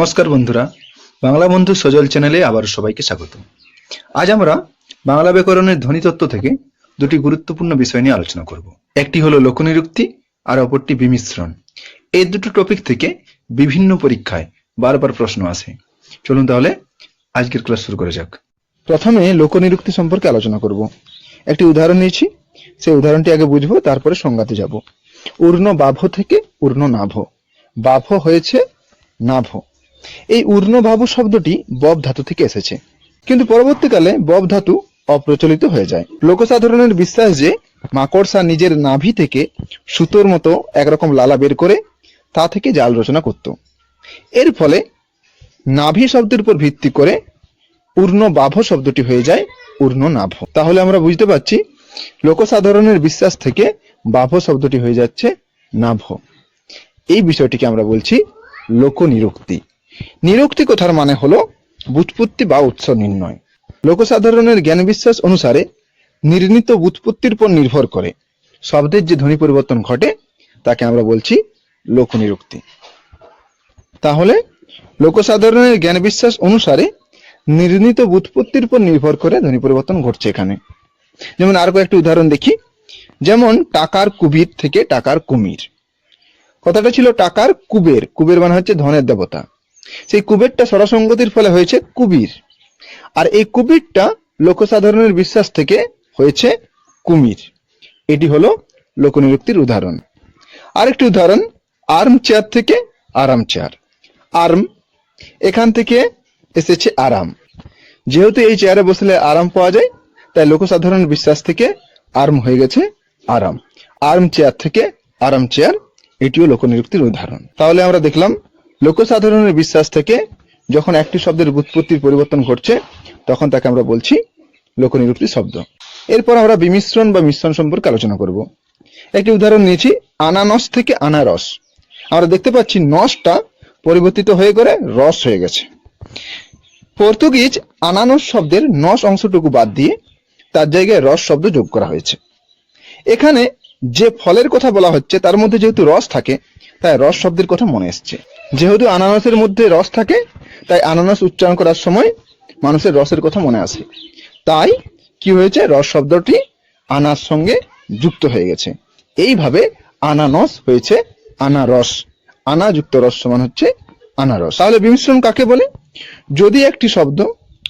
নমস্কার বন্ধুরা। বাংলা বন্ধু সজল চ্যানেলে আবার সবাইকে স্বাগত আজ আমরা বাংলা ব্যাকরণের ধ্বনিতত্ত্ব থেকে দুটি গুরুত্বপূর্ণ বিষয় নিয়ে আলোচনা করব। একটি হলো লোকনিরুক্তি আর অপরটি বিমিশ্রণ। এই দুটো টপিক থেকে বিভিন্ন পরীক্ষায় বারবার প্রশ্ন আসে। চলুন তাহলে আজকের ক্লাস শুরু করা যাক। প্রথমে লোকনিরুক্তি সম্পর্কে আলোচনা করব। একটি উদাহরণ নিয়েছি। সেই উদাহরণটি আগে বুঝব, তারপরে সংজ্ঞাতে যাব। উর্ণ বাভ থেকে উর্ণ নাভ। বাভ হয়েছে নাভ। এই ঊর্ণভাবু শব্দটি বব ধাতু থেকে এসেছে। কিন্তু পরবর্তীকালে বব ধাতু অপ্রচলিত হয়ে যায়। লোকসাধারণের বিশ্বাস যে মাকড়সা নিজের নাভি থেকে সুতোর মতো একরকম লালা বের করে তা থেকে জাল রচনা করত। এর ফলে নাভি শব্দের উপর ভিত্তি করে উর্ণ বাভ শব্দটি হয়ে যায় উর্ণ নাভ তাহলে আমরা বুঝতে পারছি লোকসাধারণের বিশ্বাস থেকে বাভ শব্দটি হয়ে যাচ্ছে নাভ। এই বিষয়টিকে আমরা বলছি লোকনিরুক্তি। নিরুক্তি কথার মানে হলো বুৎপত্তি বা উৎস নির্ণয়। লোকসাধারণের জ্ঞান বিশ্বাস অনুসারে নির্ণীত বুৎপত্তির উপর নির্ভর করে শব্দের যে ধ্বনি পরিবর্তন ঘটে, তাকে আমরা বলছি লোক লোকনিরুক্তি। তাহলে লোকসাধারণের জ্ঞান বিশ্বাস অনুসারে নির্ণীত বুৎপত্তির উপর নির্ভর করে ধ্বনি পরিবর্তন ঘটছে এখানে। যেমন আর কয়েকটি উদাহরণ দেখি। যেমন টাকার কুবির থেকে টাকার কুমির। কথাটা ছিল টাকার কুবের। কুবের মানে হচ্ছে ধনের দেবতা। সেই কুবেরটা সরসঙ্গতির ফলে হয়েছে কুবির আর এই কুবিরটা লোকসাধারণের বিশ্বাস থেকে হয়েছে কুমির। এটি হলো লোকনিযুক্তির উদাহরণ। আরেকটি উদাহরণ, আর্ম চেয়ার থেকে আরাম চেয়ার। আর্ম, এখান থেকে এসেছে আরাম। যেহেতু এই চেয়ারে বসলে আরাম পাওয়া যায়, তাই লোকসাধারণ বিশ্বাস থেকে আর্ম হয়ে গেছে আরাম। আর্ম চেয়ার থেকে আরাম চেয়ার, এটিও লোকনিযুক্তির উদাহরণ। তাহলে আমরা দেখলাম লোকসাধারণের বিশ্বাস থেকে যখন একটি শব্দের উৎপত্তির পরিবর্তন ঘটছে, তখন তাকে আমরা বলছি লোকনিযুক্তি শব্দ। এরপর আমরা বিমিশ্রণ বা মিশ্রণ সম্পর্কে আলোচনা করব। একটি উদাহরণ নিয়েছি, আনানস থেকে আনারস। আমরা দেখতে পাচ্ছি নসটা পরিবর্তিত হয়ে করে রস হয়ে গেছে। পর্তুগিজ আনানস শব্দের নস অংশটুকু বাদ দিয়ে তার জায়গায় রস শব্দ যোগ করা হয়েছে। এখানে যে ফলের কথা বলা হচ্ছে, তার মধ্যে যেহেতু রস থাকে, তাই রস শব্দের কথা মনে এসছে। যেহেতু আনারসের মধ্যে রস থাকে, তাই আনারস উচ্চারণ করার সময় মানুষের রসের কথা মনে আসে। তাই কি হয়েছে? রস শব্দটি আনার সঙ্গে যুক্ত হয়ে গেছে। এইভাবে আনানস হয়েছে আনারস। আনা যুক্ত রস সমান হচ্ছে আনারস। তাহলে বিমিশ্রণ কাকে বলে? যদি একটি শব্দ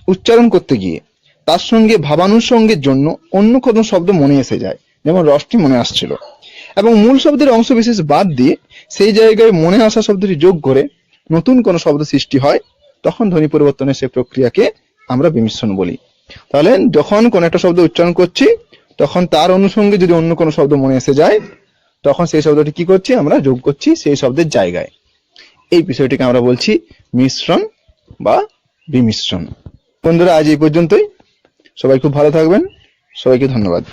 উচ্চারণ করতে গিয়ে তার সঙ্গে ভাবানুষঙ্গের জন্য অন্য কোনো শব্দ মনে এসে যায় যেমন রসটি মনে আসছিল। এবং মূল শব্দের অংশ বিশেষ বাদ দিয়ে সেই জায়গায় মনে আসা শব্দটি যোগ করে নতুন কোনো শব্দ সৃষ্টি হয়, তখন ধ্বনি পরিবর্তনের সেই প্রক্রিয়াকে আমরা বিমিশ্রণ বলি। তাহলে যখন কোনো একটা শব্দ উচ্চারণ করছি, তখন তার অনুষঙ্গে যদি অন্য কোনো শব্দ মনে এসে যায়, তখন সেই শব্দটি কি করছি? আমরা যোগ করছি সেই শব্দের জায়গায়। এই বিষয়টিকে আমরা বলছি মিশ্রণ বা বিমিশ্রণ। বন্ধুরা, আজ এই পর্যন্তই। সবাই খুব ভালো থাকবেন। সবাইকে ধন্যবাদ।